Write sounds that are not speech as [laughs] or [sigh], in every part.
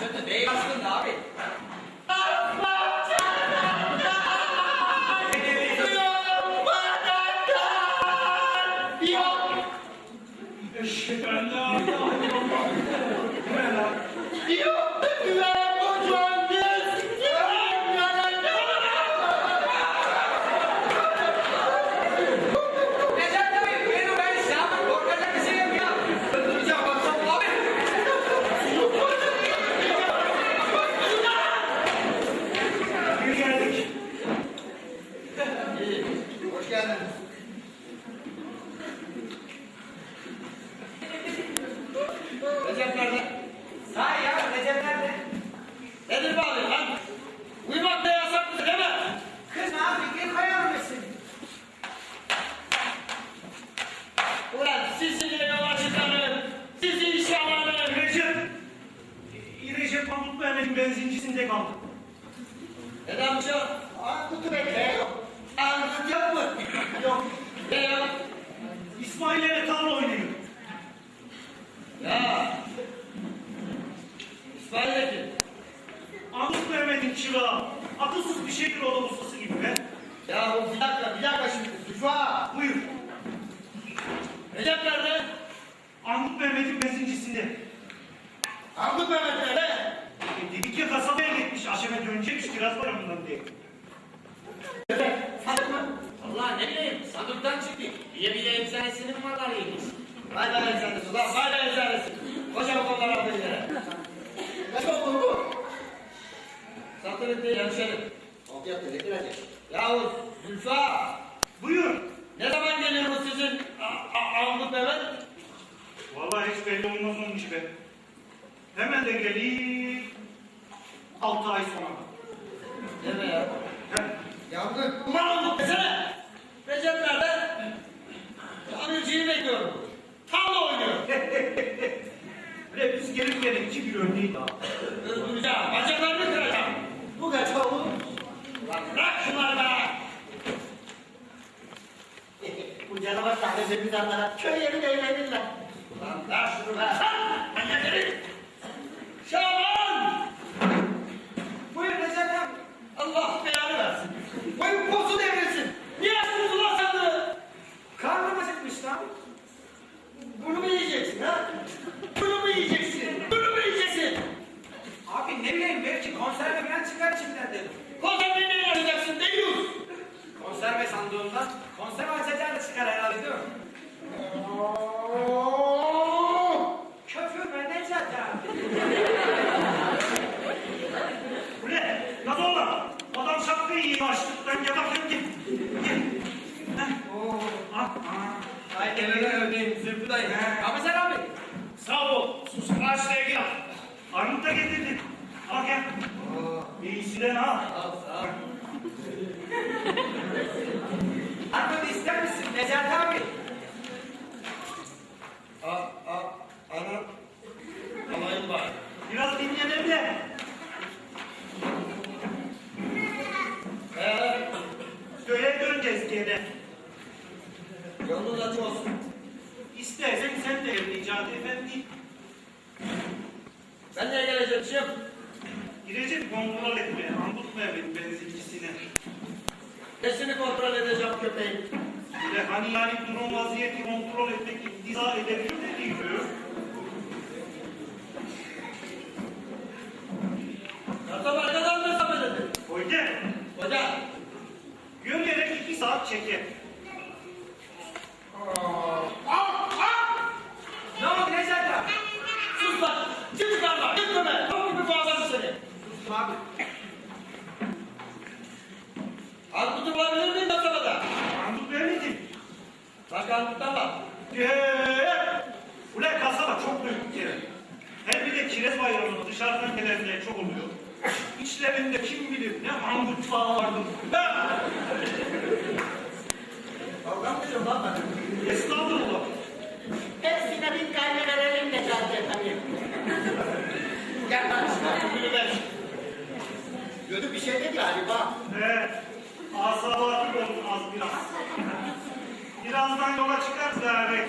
kötü değil aslında abi. Necati Hoş geldin. Recep nerede? Sahi ya Recep nerede? Nedir bu abi lan? Uyumak da yasak değil mi? Kız abi gel koyar mısın? Ulan sizi çıkarın. Sizi işe alırım. Recep. Recep Mahmut Mehmet'in benzincisinde kaldı. Neden şu? Ankutu bekle yok. Ankut yok mu? Yok. Ne yok? İsmail Eretal oynuyor. Ya. İsmail kim? Mahmut Mehmet'in çırağı. Akılsız bir şeydir o da ustası gibi be. Ya o bir dakika, bir dakika şimdi. Suçma. Buyur. Recep nerede? Mahmut Mehmet'in benzincisinde. Ankut Mehmet nerede? E, dedik ya kasabaya gitmiş. Aşeme kiraz var ondan diye. Mı? Allah ne bileyim, sandıktan çıktı. Diye bir de eczanesini mi yemiş? Vay be eczanesi ulan, vay be eczanesi. Koca aldı yere. Ne çok bu bu? Satılık değil hemşerim. Oldu yaptı, ne girecek? Yahu Zülfa, Buyur. ne zaman gelir bu sizin A- A- Ankut Mehmet? Vallahi hiç belli olmaz onun işi be. Hemen de gelir. Altı ay sonra. Deme ya. Yavrum, ulan olduk desene. Recep nerede? Anıcıyı bekliyorum. Tavla oynuyor. Bre biz gelirken iki gün öndeydi ha. Öldüreceğim, bacaklarını kıracağım. Bu kaç oğlum? Lan bırak. Bu canavar sahnesi bir zanlara köy yerinde eğlenirler. Lan ver şunu be. Annelerim. Şaban! Buyur Recep abi. Allah belanı versin. Boyun pozu devrilsin. Niye açtınız ulan sandığı? Karnım acıkmıştı abi. Bunu mu yiyeceksin ha? Bunu mu yiyeceksin? Bunu mu yiyeceksin? Abi ne bileyim belki konserve falan çıkar içinden dedim. Konserve ne yapacaksın Deyus? Konserve sandığından konserve açacağı da çıkar herhalde değil mi? Köpürme Necati abi. Bre nasıl ola? Adam şapkayı yiyor açlıktan ya bakayım git. Git. Heh. Oo. Ah, ah. Ay elini öpeyim Zülfü dayı. Komiser abi. Sağ ol. Sus karşıya gel. Armut da getirdim. Al gel. İyisinden al. Al sağ ol. [laughs] Armut ister misin Necati abi? Al, al, ana. Alayım bari. Biraz dinlenelim de. Ee, Köye döneceğiz gene. Yolunuz açık olsun. İstersen sen de Necati Efendi. Ben niye geleceğim şimdi? Girecek kontrol etmeye. Anlut Mehmet benzincisine. Nesini kontrol edeceğim köpeğin? Ve hani yani durum vaziyeti kontrol etmek iktiza edebilir de diyor. Kasap arkadan mı hesap edildi? Hoca, Hoca. yürüyerek iki saat çeker. Çok oluyor. İçlerinde kim bilir ne Mahmut vardır. Ha! Kavga mı ediyorum lan ben? Estağfurullah. Hepsine bir kayna verelim Necati efendi. Gel lan şuna. Tümünü ver. Kötü bir şey değil galiba. He, asabatı olun az biraz. Birazdan yola çıkarız yani.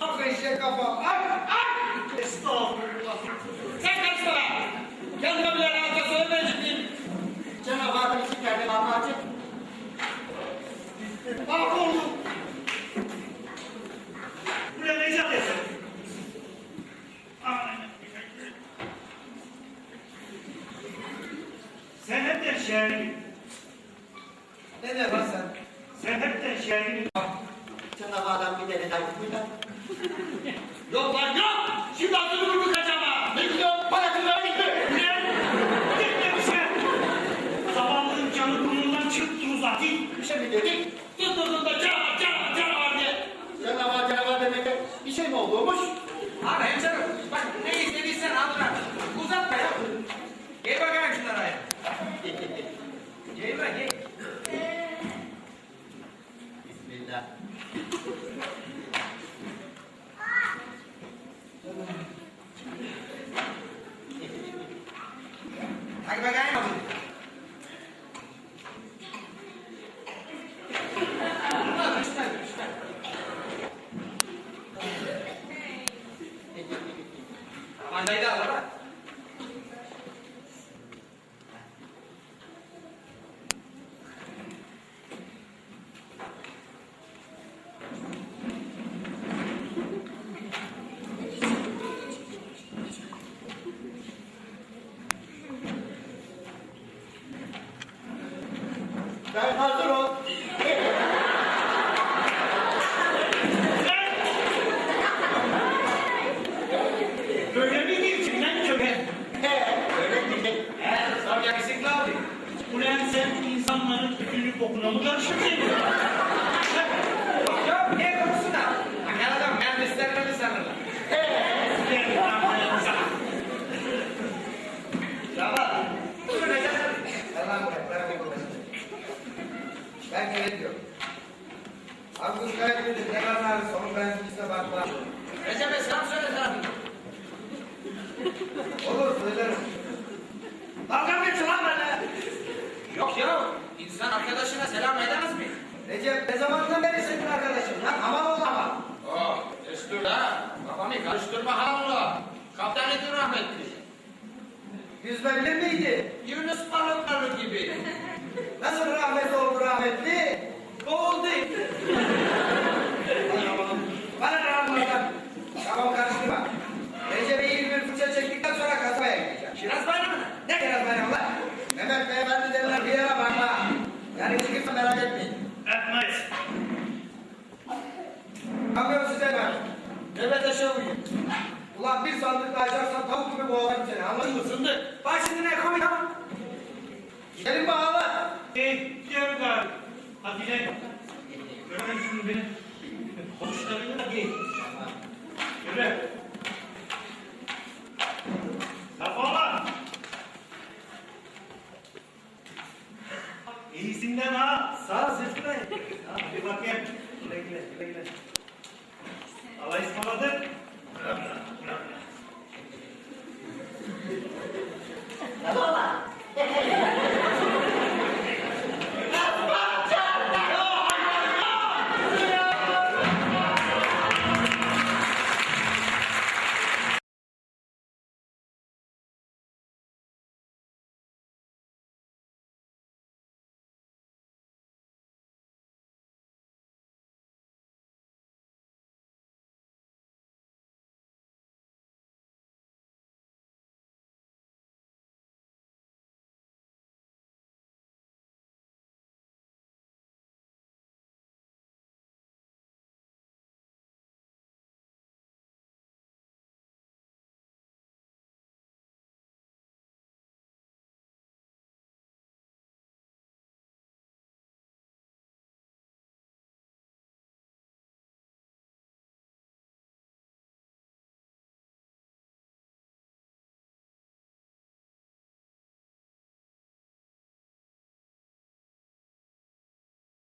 Ak eşek kafa. Ak ak. Estağfurullah. Yanına arkasına ben çıkayım. Cenab-ı Hakk'ın iki kendini anlatacak. Mahvoldu. Buraya ne icat etsin? Sen hep de şehrin. Ne de var sen? Sen hep de şehrin. Cenab-ı Adam bir deli daha kuyuda. yok lan yok! Şimdi adını vurdu olmuş. Lan hemşerim bak ne istediysen aldır artık. Uzatma ya. Gel bakayım şunlara ya. gel bak gel. Bismillah. Hadi bakayım. hazır ol. Böyle mi diyorsun lan köpe? He, öyle diyecek. He, sana yakışıklı abi. Ulan sen insanların tütünü kokuna mı karışık? Yüzme bilir miydi? Yunus balıkları gibi. Nasıl rahmet oldu rahmetli? Boğuldu. Adile, görüyorsunuz beni. Konuşlarını da değil. Yürü. Kafola. İyisinden ha. Sağ sırtına. Ha, bir bakayım. Güle güle, güle güle. Allah ısmarladık.